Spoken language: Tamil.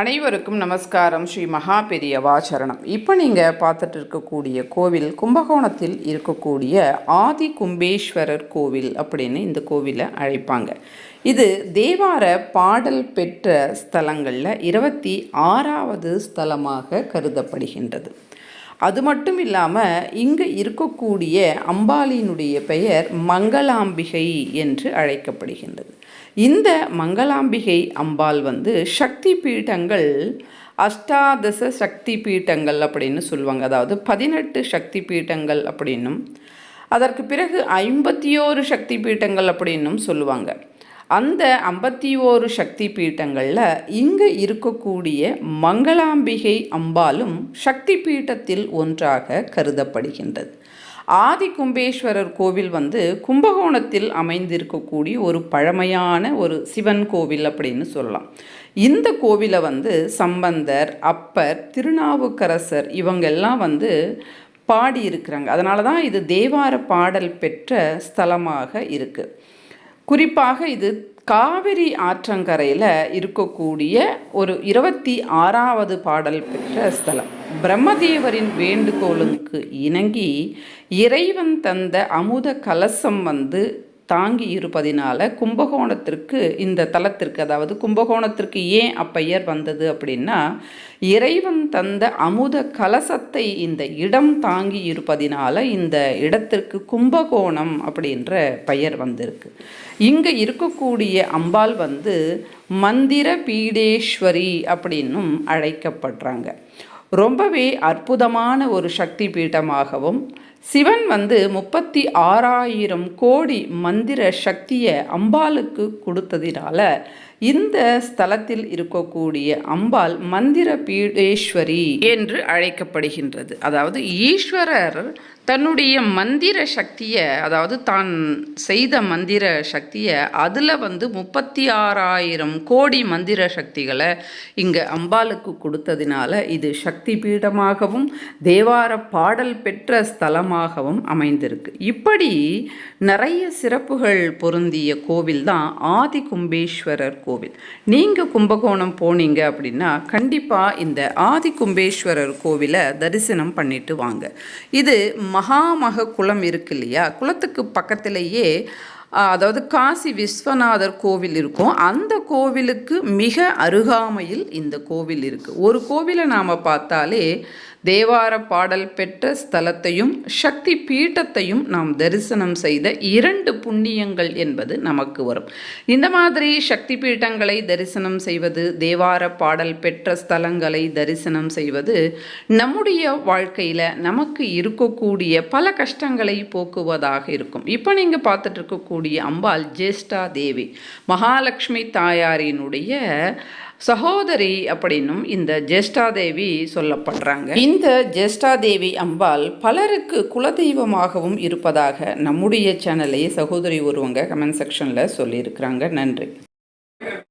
அனைவருக்கும் நமஸ்காரம். ஸ்ரீ மகா பெரியவா சரணம். இப்போ நீங்கள் பார்த்துட்டு இருக்கக்கூடிய கோவில் கும்பகோணத்தில் இருக்கக்கூடிய ஆதி கும்பேஸ்வரர் கோவில் அப்படின்னு இந்த கோவிலை அழைப்பாங்க. இது தேவார பாடல் பெற்ற ஸ்தலங்களில் இருபத்தி ஆறாவது ஸ்தலமாக கருதப்படுகின்றது. அது மட்டும் இல்லாமல் இங்கே இருக்கக்கூடிய அம்பாளியினுடைய பெயர் மங்களாம்பிகை என்று அழைக்கப்படுகின்றது. இந்த மங்களாம்பிகை அம்பாள் வந்து சக்தி பீட்டங்கள் அஷ்டாதச சக்தி பீட்டங்கள் அப்படின்னு சொல்லுவாங்க. அதாவது பதினெட்டு சக்தி பீட்டங்கள் அப்படின்னும் அதற்கு பிறகு ஐம்பத்தி ஓரு சக்தி பீட்டங்கள் அப்படின்னும் சொல்லுவாங்க. அந்த ஐம்பத்தி ஓரு சக்தி பீட்டங்களில் இங்கே இருக்கக்கூடிய மங்களாம்பிகை அம்பாலும் சக்தி பீட்டத்தில் ஒன்றாக கருதப்படுகின்றது. ஆதி கும்பேஸ்வரர் கோவில் வந்து கும்பகோணத்தில் அமைந்திருக்கக்கூடிய ஒரு பழமையான ஒரு சிவன் கோவில் அப்படின்னு சொல்லலாம். இந்த கோவிலை வந்து சம்பந்தர் அப்பர் திருநாவுக்கரசர் இவங்கெல்லாம் வந்து பாடி இருக்கிறாங்க அதனால தான் இது தேவார பாடல் பெற்ற ஸ்தலமாக இருக்குது குறிப்பாக இது காவிரி ஆற்றங்கரையில் இருக்கக்கூடிய ஒரு இருபத்தி ஆறாவது பாடல் பெற்ற ஸ்தலம். பிரம்மதேவரின் வேண்டுகோளுக்கு இணங்கி இறைவன் தந்த அமுத கலசம் வந்து தாங்கி இருப்பதினால கும்பகோணத்திற்கு இந்த தலத்திற்கு அதாவது கும்பகோணத்திற்கு ஏன் அப்பெயர் வந்தது அப்படின்னா இறைவன் தந்த அமுத கலசத்தை இந்த இடம் தாங்கி இருப்பதினால இந்த இடத்திற்கு கும்பகோணம் அப்படின்ற பெயர் வந்திருக்கு. இங்கே இருக்கக்கூடிய அம்பாள் வந்து மந்திர பீடேஸ்வரி அப்படின்னும் அழைக்கப்படுறாங்க. ரொம்பவே அற்புதமான ஒரு சக்தி பீட்டமாகவும் சிவன் வந்து முப்பத்தி ஆறாயிரம் கோடி மந்திர சக்தியை அம்பாளுக்கு கொடுத்ததினால இந்த ஸ்தலத்தில் இருக்கக்கூடிய அம்பாள் மந்திர பீடேஸ்வரி என்று அழைக்கப்படுகின்றது. அதாவது ஈஸ்வரர் தன்னுடைய மந்திர சக்தியை அதாவது தான் செய்த மந்திர சக்தியை அதில் வந்து முப்பத்தி ஆறாயிரம் கோடி மந்திர சக்திகளை இங்கே அம்பாளுக்கு கொடுத்ததினால இது சக்தி பீடமாகவும் தேவார பாடல் பெற்ற ஸ்தலமாகவும் அமைந்திருக்கு. இப்படி நிறைய சிறப்புகள் பொருந்திய கோவில் தான் ஆதி கும்பேஸ்வரர் கோவில். நீங்கள் கும்பகோணம் போனீங்க அப்படின்னா கண்டிப்பாக இந்த ஆதி கும்பேஸ்வரர் கோவிலை தரிசனம் பண்ணிட்டு வாங்க. இது மகாமக குளம் இருக்கு இல்லையா குளத்துக்கு பக்கத்திலேயே அதாவது காசி விஸ்வநாதர் கோவில் இருக்கும். அந்த கோவிலுக்கு மிக அருகாமையில் இந்த கோவில் இருக்குது ஒரு கோவிலை நாம் பார்த்தாலே தேவார பாடல் பெற்ற ஸ்தலத்தையும் சக்தி பீட்டத்தையும் நாம் தரிசனம் செய்த இரண்டு புண்ணியங்கள் என்பது நமக்கு வரும். இந்த மாதிரி சக்தி பீட்டங்களை தரிசனம் செய்வது தேவார பாடல் பெற்ற ஸ்தலங்களை தரிசனம் செய்வது நம்முடைய வாழ்க்கையில் நமக்கு இருக்கக்கூடிய பல கஷ்டங்களை போக்குவதாக இருக்கும். இப்போ நீங்கள் பார்த்துட்டு இருக்கக்கூடிய அம்பாள் ஜேஷ்டா தேவி மகாலட்சுமி தாயாரினுடைய சகோதரி அப்படின்னும் இந்த ஜேஷ்டாதேவி சொல்லப்படுறாங்க. இந்த ஜேஷ்டாதேவி அம்பாள் பலருக்கு குலதெய்வமாகவும் இருப்பதாக நம்முடைய சேனலை சகோதரி ஒருவங்க கமெண்ட் செக்ஷனில் சொல்லியிருக்கிறாங்க. நன்றி.